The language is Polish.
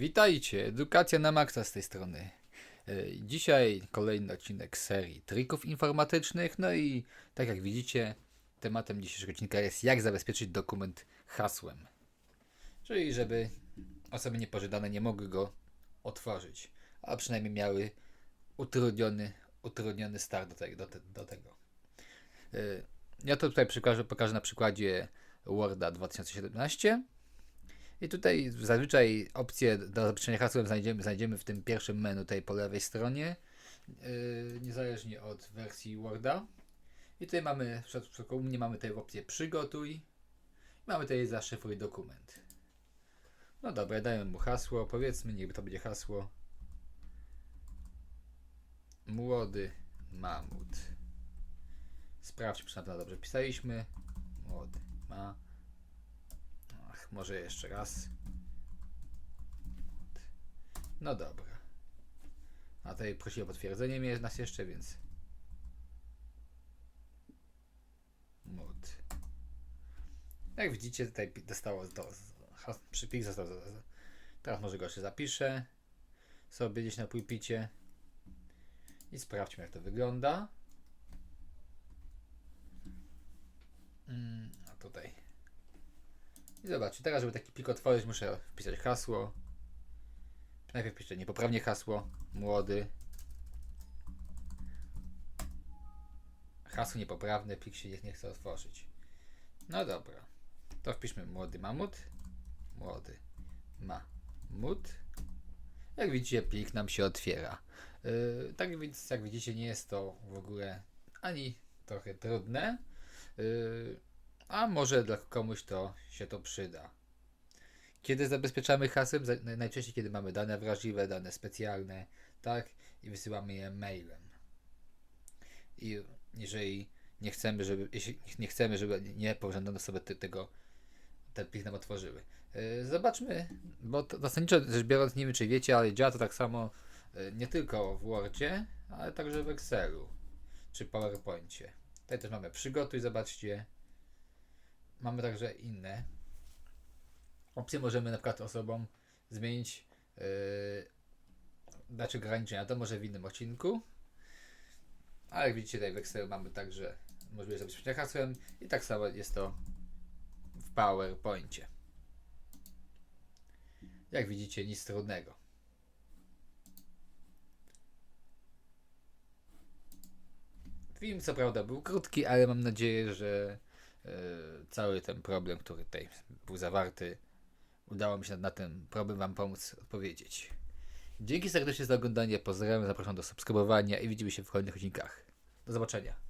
Witajcie, edukacja na maksa z tej strony. E, Dzisiaj kolejny odcinek serii trików informatycznych, no i tak jak widzicie, tematem dzisiejszego odcinka jest jak zabezpieczyć dokument hasłem. Czyli żeby osoby niepożądane nie mogły go otworzyć, a przynajmniej miały utrudniony, utrudniony start do, te, do, te, do tego. E, Ja to tutaj pokażę, pokażę na przykładzie Worda 2017. I tutaj zazwyczaj opcję do zabezpieczenia hasłem znajdziemy, znajdziemy w tym pierwszym menu tutaj po lewej stronie, yy, niezależnie od wersji Worda. I tutaj mamy, w przypadku u mnie mamy tutaj opcję przygotuj. Mamy tutaj zaszyfruj dokument. No dobra, dajemy mu hasło, powiedzmy, niech to będzie hasło. Młody mamut. Sprawdźmy, czy na pewno dobrze pisaliśmy. Młody ma. Może jeszcze raz. No dobra. A tutaj prosiłem o potwierdzenie mnie nas jeszcze, więc. Mód. Jak widzicie, tutaj dostało to. Przypis został. Teraz może go jeszcze zapiszę sobie gdzieś na pulpicie. I sprawdźmy, jak to wygląda. Mm, a tutaj. I zobaczcie, teraz, żeby taki plik otworzyć, muszę wpisać hasło. Najpierw piszę niepoprawnie hasło. Młody. Hasło niepoprawne, plik się nie, chce otworzyć. No dobra. To wpiszmy młody mamut. Młody mamut. Jak widzicie, plik nam się otwiera. Yy, tak więc, jak widzicie, nie jest to w ogóle ani trochę trudne. Yy, a może dla komuś to się to przyda. Kiedy zabezpieczamy hasłem? Najczęściej, kiedy mamy dane wrażliwe, dane specjalne, tak? I wysyłamy je mailem. I jeżeli nie chcemy, żeby, nie chcemy, żeby niepożądane osoby te, tego, ten plik nam otworzyły. Yy, zobaczmy, bo to, zasadniczo rzecz biorąc, nie wiem czy wiecie, ale działa to tak samo yy, nie tylko w Wordzie, ale także w Excelu czy PowerPoincie. Tutaj też mamy przygotuj, zobaczcie. Mamy także inne opcje. Możemy na przykład osobom zmienić yy, dać ograniczenia. To może w innym odcinku. Ale jak widzicie tutaj w mamy także możliwość zabezpieczenia hasłem i tak samo jest to w PowerPoincie. Jak widzicie nic trudnego. Film co prawda był krótki, ale mam nadzieję, że cały ten problem, który tutaj był zawarty, udało mi się na, na ten problem Wam pomóc odpowiedzieć. Dzięki serdecznie za oglądanie, pozdrawiam, zapraszam do subskrybowania i widzimy się w kolejnych odcinkach. Do zobaczenia.